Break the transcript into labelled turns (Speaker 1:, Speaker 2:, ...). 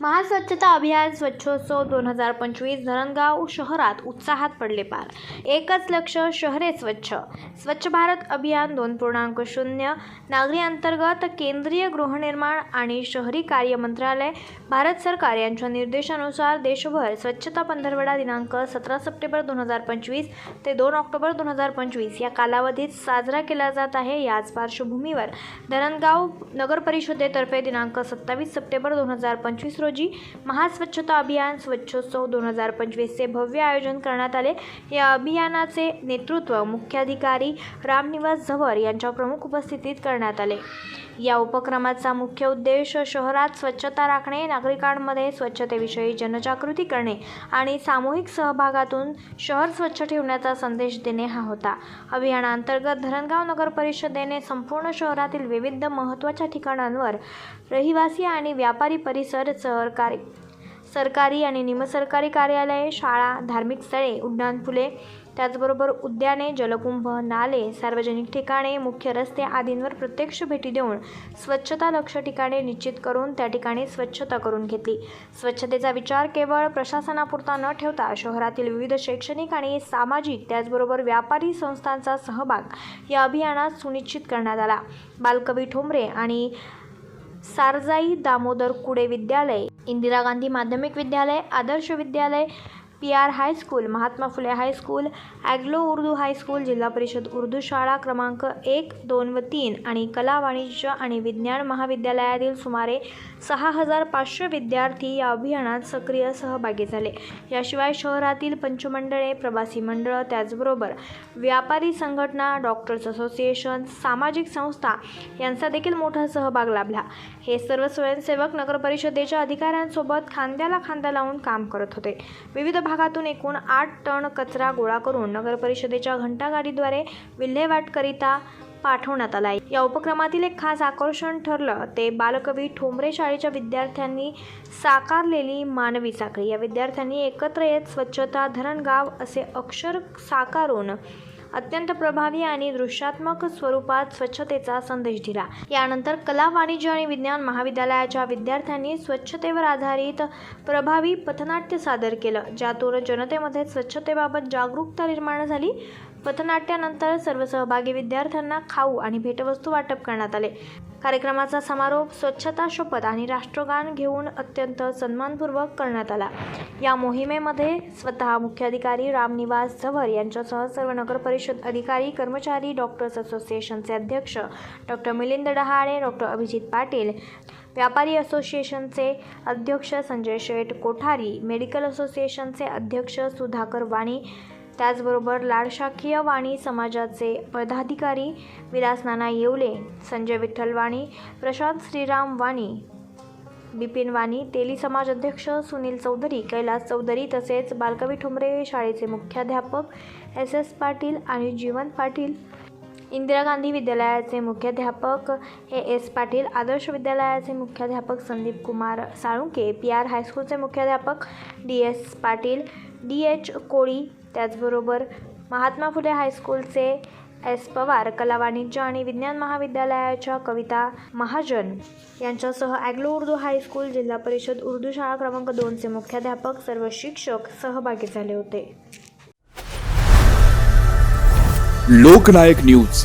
Speaker 1: महास्वच्छता अभियान स्वच्छोत्सव दोन हजार पंचवीस धरणगाव शहरात उत्साहात पडले पार. एकच लक्ष शहरे स्वच्छ. स्वच्छ भारत अभियान दोन पूर्णांक शून्य. नागरी अंतर्गत केंद्रीय गृहनिर्माण आणि शहरी कार्य मंत्रालय भारत सरकार यांच्या निर्देशानुसार देशभर स्वच्छता पंधरवडा दिनांक सतरा सप्टेंबर दोन हजार पंचवीस ते दोन ऑक्टोबर दोन हजार पंचवीस या कालावधीत साजरा केला जात आहे. याच पार्श्वभूमीवर धरणगाव नगर परिषदेतर्फे दिनांक सत्तावीस सप्टेंबर दोन हजार पंचवीस रोजी महास्वच्छता अभियान स्वच्छोत्सव दोन हजार पंचवीसचे भव्य आयोजन करण्यात आले. या अभियानाचे नेतृत्व मुख्याधिकारी रामनिवास झवर यांच्या प्रमुख उपस्थितीत करण्यात आले. या उपक्रमाचा मुख्य उद्देश शहरात स्वच्छता राखणे नागरिकांमध्ये स्वच्छतेविषयी जनजागृती करणे आणि सामूहिक सहभागातून शहर स्वच्छ ठेवण्याचा संदेश देणे हा होता. अभियानांतर्गत धरणगाव नगर परिषदेने संपूर्ण शहरातील विविध महत्त्वाच्या ठिकाणांवर रहिवासी आणि व्यापारी परिसर सहकारी सरकारी आणि निमसरकारी कार्यालये शाळा धार्मिक स्थळे उड्डाणपुले त्याचबरोबर उद्याने जलकुंभ नाले सार्वजनिक ठिकाणे मुख्य रस्ते आदींवर प्रत्यक्ष भेटी देऊन स्वच्छता लक्ष ठिकाणे निश्चित करून त्या ठिकाणी स्वच्छता करून घेतली. स्वच्छतेचा विचार केवळ प्रशासनापुरता न ठेवता शहरातील विविध शैक्षणिक आणि सामाजिक त्याचबरोबर व्यापारी संस्थांचा सहभाग या अभियानात सुनिश्चित करण्यात आला. बालकवी ठोंबरे आणि सारजाई दामोदर कुडे विद्यालय इंदिरा गांधी माध्यमिक विद्यालय आदर्श विद्यालय P R high school Mahatma Phule high school Anglo Urdu high school Zilla Parishad Urdu शाळा क्रमांक एक दोन व तीन आणि कला वाणिज्य आणि विज्ञान महाविद्यालयातील सुमारे सहा हजार पाचशे विद्यार्थी या अभियानात सक्रिय सहभागी झाले. याशिवाय शहरातील पंचमंडळे प्रवासी मंडळं त्याचबरोबर व्यापारी संघटना डॉक्टर्स असोसिएशन सामाजिक संस्था यांचा देखील मोठा सहभाग लाभला. हे सर्व स्वयंसेवक नगरपरिषदेच्या अधिकाऱ्यांसोबत खांद्याला खांदा लावून काम करत होते. विविध भागातून एकूण आठ टन कचरा गोळा करून नगरपरिषदेच्या घंटागाडीद्वारे विल्हेवाटकरिता पाठवण्यात आला या उपक्रमातील एक खास आकर्षण ठरलं ते बालकवी ठोंबरे शाळेच्या विद्यार्थ्यांनी साकारलेली मानवी साखळी. या विद्यार्थ्यांनी एकत्र येत स्वच्छता धरणगाव असे अक्षर साकारून अत्यंत प्रभावी आणि दृश्यात्मक स्वरूपात स्वच्छतेचा संदेश दिला. यानंतर कला वाणिज्य आणि विज्ञान महाविद्यालयाच्या विद्यार्थ्यांनी स्वच्छतेवर आधारित प्रभावी पथनाट्य सादर केलं ज्यातून जनतेमध्ये स्वच्छतेबाबत जागरूकता निर्माण झाली. पथनाट्यानंतर सर्व सहभागी विद्यार्थ्यांना खाऊ आणि भेटवस्तू वाटप करण्यात आले. कार्यक्रमाचा समारोप स्वच्छता शपथ आणि राष्ट्रगान घेऊन अत्यंत सन्मानपूर्वक करण्यात आला. या मोहिमेमध्ये स्वतः मुख्याधिकारी रामनिवास झवर यांच्यासह सर्व नगर परिषद अधिकारी कर्मचारी डॉक्टर्स असोसिएशनचे अध्यक्ष डॉक्टर मिलिंद डहाळे डॉक्टर अभिजित पाटील व्यापारी असोसिएशनचे अध्यक्ष संजय शेठ कोठारी मेडिकल असोसिएशनचे अध्यक्ष सुधाकर वाणी त्याचबरोबर लाडशाखीय वाणी समाजाचे पदाधिकारी विलास नाना येवले संजय विठ्ठल वाणी प्रशांत श्रीराम वाणी बिपिन वाणी तेली समाज अध्यक्ष सुनील चौधरी कैलास चौधरी तसेच बालकवी ठुमरे शाळेचे मुख्याध्यापक एस एस पाटील आणि जीवन पाटील. इंदिरा गांधी विद्यालयाचे मुख्याध्यापक ए एस पाटील आदर्श विद्यालयाचे मुख्याध्यापक संदीप कुमार साळुंके पी आर हायस्कूलचे मुख्याध्यापक D S Patil D H Koli त्याचबरोबर महात्मा फुले हायस्कूलचे एस पवार कला वाणिज्य आणि विज्ञान महाविद्यालयाच्या कविता महाजन यांच्यासह ॲग्लो उर्दू हायस्कूल जिल्हा परिषद उर्दू शाळा क्रमांक दोनचे मुख्याध्यापक सर्व शिक्षक सहभागी झाले होते.
Speaker 2: लोकनायक न्यूज.